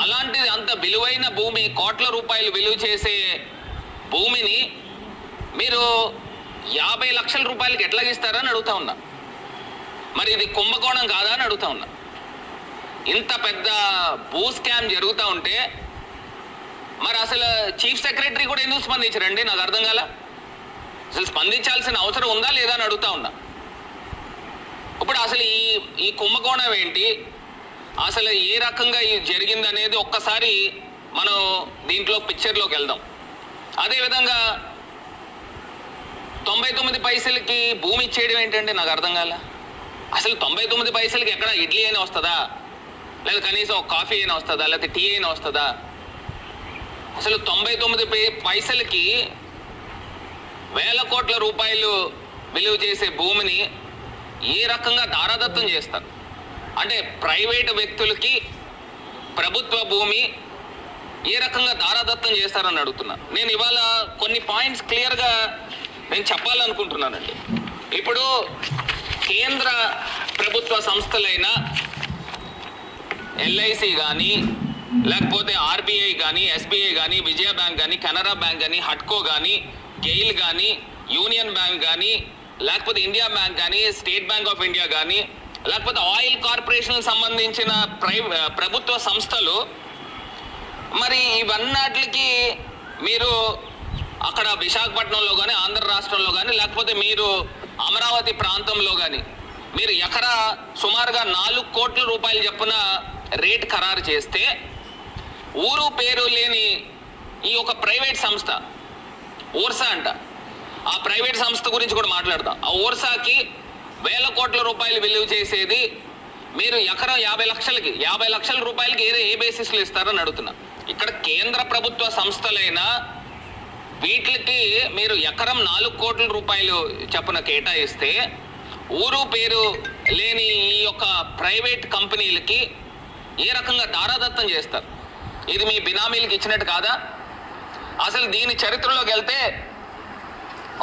అలాంటిది అంత విలువైన భూమి కోట్ల రూపాయలు విలువ చేసే భూమిని మీరు యాభై లక్షల రూపాయలకి ఎట్లా ఇస్తారని అడుగుతా ఉన్నా. మరి ఇది కుంభకోణం కాదా అని అడుగుతా ఉన్నా. ఇంత పెద్ద భూ స్కామ్ జరుగుతూ ఉంటే మరి అసలు చీఫ్ సెక్రటరీ కూడా ఎందుకు స్పందించారండి? నాకు అర్థం కాల? అసలు స్పందించాల్సిన అవసరం ఉందా లేదా అని అడుగుతా ఉన్నా. ఇప్పుడు అసలు ఈ ఈ కుంభకోణం ఏంటి? అసలు ఏ రకంగా ఇది జరిగిందనేది ఒక్కసారి మనం దీంట్లో పిక్చర్లోకి వెళ్దాం. అదేవిధంగా తొంభై తొమ్మిది పైసలకి భూమి ఇచ్చేయడం ఏంటంటే నాకు అర్థం కాల. అసలు తొంభై తొమ్మిది పైసలకి ఎక్కడ ఇడ్లీ అయినా వస్తుందా? లేదా కనీసం ఒక కాఫీ అయినా వస్తుందా? లేకపోతే టీ అయినా వస్తుందా? అసలు తొంభై తొమ్మిది పైసలకి వేల కోట్ల రూపాయలు విలువ చేసే భూమిని ఏ రకంగా దారాదత్తం చేస్తారు. అంటే ప్రైవేటు వ్యక్తులకి ప్రభుత్వ భూమి ఏ రకంగా దారాదత్తం చేస్తారని అడుగుతున్నా. నేను ఇవాళ కొన్ని పాయింట్స్ క్లియర్గా నేను చెప్పాలనుకుంటున్నానండి. ఇప్పుడు కేంద్ర ప్రభుత్వ సంస్థలైన ఎల్ఐసి కానీ లేకపోతే ఆర్బీఐ కానీ ఎస్బీఐ కానీ విజయ బ్యాంక్ కానీ కెనరా బ్యాంక్ కానీ హట్కో కానీ గెయిల్ కానీ యూనియన్ బ్యాంక్ కానీ లేకపోతే ఇండియా బ్యాంక్ కానీ స్టేట్ బ్యాంక్ ఆఫ్ ఇండియా కానీ లేకపోతే ఆయిల్ కార్పొరేషన్ సంబంధించిన ప్రై ప్రభుత్వ సంస్థలు మరి ఇవన్నిటికి మీరు అక్కడ విశాఖపట్నంలో కానీ ఆంధ్ర రాష్ట్రంలో కానీ లేకపోతే మీరు అమరావతి ప్రాంతంలో కానీ మీరు ఎకరా సుమారుగా నాలుగు కోట్ల రూపాయలు చెప్పున రేట్ ఖరారు చేస్తే ఊరు పేరు లేని ఈ ఒక ప్రైవేట్ సంస్థ ఓర్సా అంట. ఆ ప్రైవేట్ సంస్థ గురించి కూడా మాట్లాడతాం ఆ ఓర్సాకి వేల కోట్ల రూపాయలు విలువ చేసేది మీరు ఎకరం యాభై లక్షలకి యాభై లక్షల రూపాయలకి ఏదో ఏ బేసిస్లో ఇస్తారని అడుగుతున్నా. ఇక్కడ కేంద్ర ప్రభుత్వ సంస్థలైన వీటికి మీరు ఎకరం నాలుగు కోట్ల రూపాయలు చప్పున కేటాయిస్తే ఊరు పేరు లేని ఈ యొక్క ప్రైవేట్ కంపెనీలకి ఏ రకంగా దారాదత్తం చేస్తారు? ఇది మీ బినామీలకు ఇచ్చినట్టు కాదా? అసలు దీని చరిత్రలోకి వెళ్తే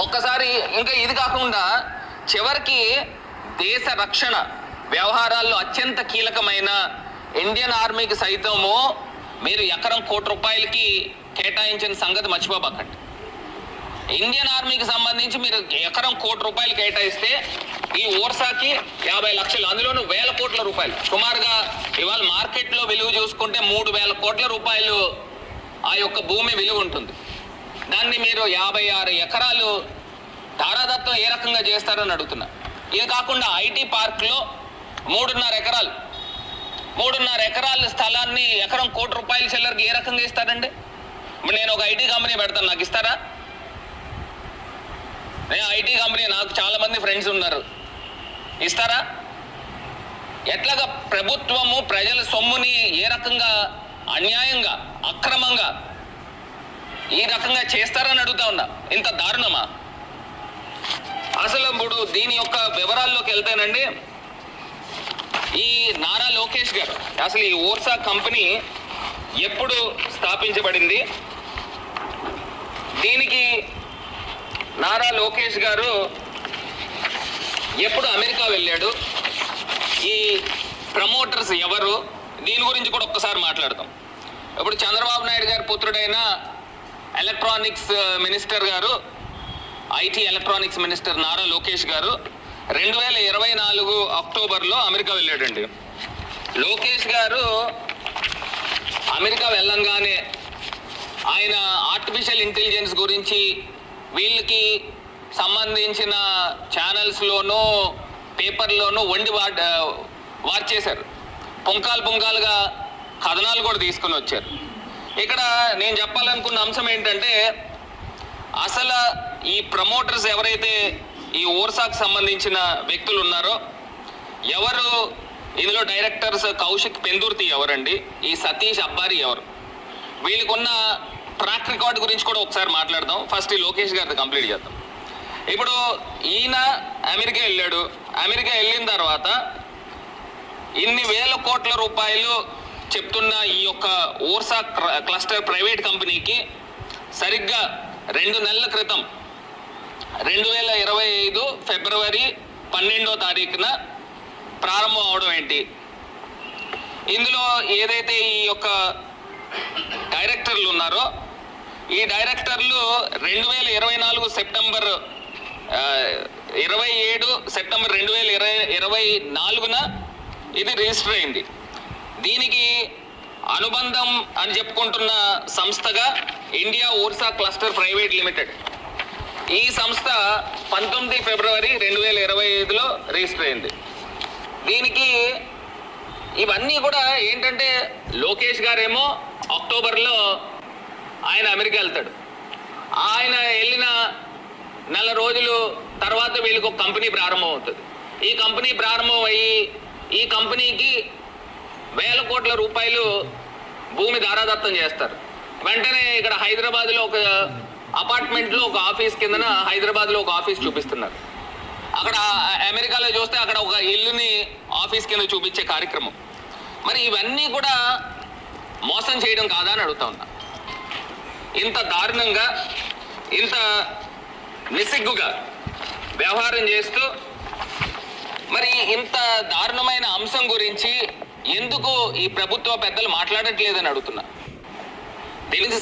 ఒక్కసారి ఇంకా ఇది కాకుండా చివరికి దేశ రక్షణ వ్యవహారాల్లో అత్యంత కీలకమైన ఇండియన్ ఆర్మీకి సైతము మీరు ఎకరం కోటి రూపాయలకి కేటాయించిన సంగతి మర్చిపోబక్కండి ఇండియన్ ఆర్మీకి సంబంధించి మీరు ఎకరం కోటి రూపాయలు కేటాయిస్తే ఈ ఓర్సాకి యాభై లక్షలు అందులోనూ వేల కోట్ల రూపాయలు. సుమారుగా ఇవాళ మార్కెట్లో విలువ చూసుకుంటే మూడు వేల కోట్ల రూపాయలు ఆ యొక్క భూమి విలువ ఉంటుంది. దాన్ని మీరు యాభై ఆరు ఎకరాలు ధారాదత్తం ఏ రకంగా చేస్తారని అడుగుతున్నా. ఇది కాకుండా ఐటీ పార్క్లో మూడున్నర ఎకరాలు. మూడున్నర ఎకరాల స్థలాన్ని ఎకరం కోటి రూపాయల చిల్లరకి ఏ రకంగా ఇస్తారండి? ఇప్పుడు నేను ఒక ఐటీ కంపెనీ పెడతాను నాకు ఇస్తారా? నేను ఐటీ కంపెనీ నాకు చాలామంది ఫ్రెండ్స్ ఉన్నారు. ఇస్తారా? ఎట్లాగా ప్రభుత్వము ప్రజల సొమ్ముని ఏ రకంగా అన్యాయంగా అక్రమంగా ఈ రకంగా చేస్తారని అడుగుతా ఉన్నా. ఇంత దారుణమా? అసలు ఇప్పుడు దీని యొక్క వివరాల్లోకి వెళ్తానండి ఈ నారా లోకేష్ గారు అసలు ఈ ఓర్సా కంపెనీ ఎప్పుడు స్థాపించబడింది? దీనికి నారా లోకేష్ గారు ఎప్పుడు అమెరికా వెళ్ళాడు? ఈ ప్రమోటర్స్ ఎవరు? దీని గురించి కూడా ఒక్కసారి మాట్లాడదాం. ఇప్పుడు చంద్రబాబు నాయుడు గారి పుత్రుడైన ఎలక్ట్రానిక్స్ మినిస్టర్ గారు IT electronics minister Nara Lokesh గారు రెండు వేల ఇరవై నాలుగు అక్టోబర్లో అమెరికా వెళ్ళాడండి. లోకేష్ గారు అమెరికా వెళ్ళంగానే ఆయన ఆర్టిఫిషియల్ ఇంటెలిజెన్స్ గురించి వీళ్ళకి సంబంధించిన ఛానల్స్లోనూ పేపర్లోనూ వండి వా వాచ్ చేశారు పుంకాలు పుంకాలుగా కథనాలు కూడా తీసుకుని వచ్చారు. ఇక్కడ నేను చెప్పాలనుకున్న అంశం ఏంటంటే అసలు ఈ ప్రమోటర్స్ ఎవరైతే ఈ ఓర్సాకు సంబంధించిన వ్యక్తులు ఉన్నారో ఎవరు ఇందులో డైరెక్టర్స్ కౌశిక్ పెందుర్తి ఎవరండి ఈ సతీష్ అబ్బారి ఎవరు? వీళ్ళకున్న ట్రాక్ రికార్డ్ గురించి కూడా ఒకసారి మాట్లాడదాం. ఫస్ట్ ఈ లోకేష్ గారిది కంప్లీట్ చేద్దాం. ఇప్పుడు ఈయన అమెరికా వెళ్ళాడు. అమెరికా వెళ్ళిన తర్వాత ఇన్ని వేల కోట్ల రూపాయలు చెప్తున్న ఈ యొక్క ఓర్సా క్లస్టర్ ప్రైవేట్ కంపెనీకి సరిగ్గా రెండు నెలల క్రితం. రెండు వేల ఇరవై ఐదు ఫిబ్రవరి పన్నెండో తారీఖున ప్రారంభం అవడం ఏంటి? ఇందులో ఏదైతే ఈ యొక్క డైరెక్టర్లు ఉన్నారో ఈ డైరెక్టర్లు రెండు వేల ఇరవై నాలుగు సెప్టెంబర్ ఇరవై ఏడు సెప్టెంబర్ రెండు వేల ఇరవై ఇరవై నాలుగున ఇది రిజిస్టర్ అయింది. దీనికి అనుబంధం అని చెప్పుకుంటున్న సంస్థగా India Orsa cluster private limited. ఈ సంస్థ పంతొమ్మిది ఫిబ్రవరి రెండు వేల ఇరవై ఐదులో రిజిస్టర్ అయింది. దీనికి ఇవన్నీ కూడా ఏంటంటే లోకేష్ గారేమో అక్టోబర్లో ఆయన అమెరికా వెళ్తాడు. ఆయన వెళ్ళిన నెల రోజులు తర్వాత వీళ్ళకి ఒక కంపెనీ ప్రారంభం అవుతుంది ఈ కంపెనీ ప్రారంభం అయ్యి ఈ కంపెనీకి వేల కోట్ల రూపాయలు భూమి దారాదత్తం చేస్తారు. వెంటనే ఇక్కడ హైదరాబాద్లో ఒక అపార్ట్మెంట్లో ఒక ఆఫీస్ కిందన హైదరాబాద్లో ఒక ఆఫీస్ చూపిస్తున్నారు. అక్కడ అమెరికాలో చూస్తే అక్కడ ఒక ఇల్లుని ఆఫీస్ కింద చూపించే కార్యక్రమం. మరి ఇవన్నీ కూడా మోసం చేయడం కాదా అని అడుగుతా ఉన్నా. ఇంత దారుణంగా ఇంత నిస్సిగ్గుగా వ్యవహారం చేస్తూ మరి ఇంత దారుణమైన అంశం గురించి ఎందుకు ఈ ప్రభుత్వ పెద్దలు మాట్లాడట్లేదని అడుగుతున్నా? దీనికి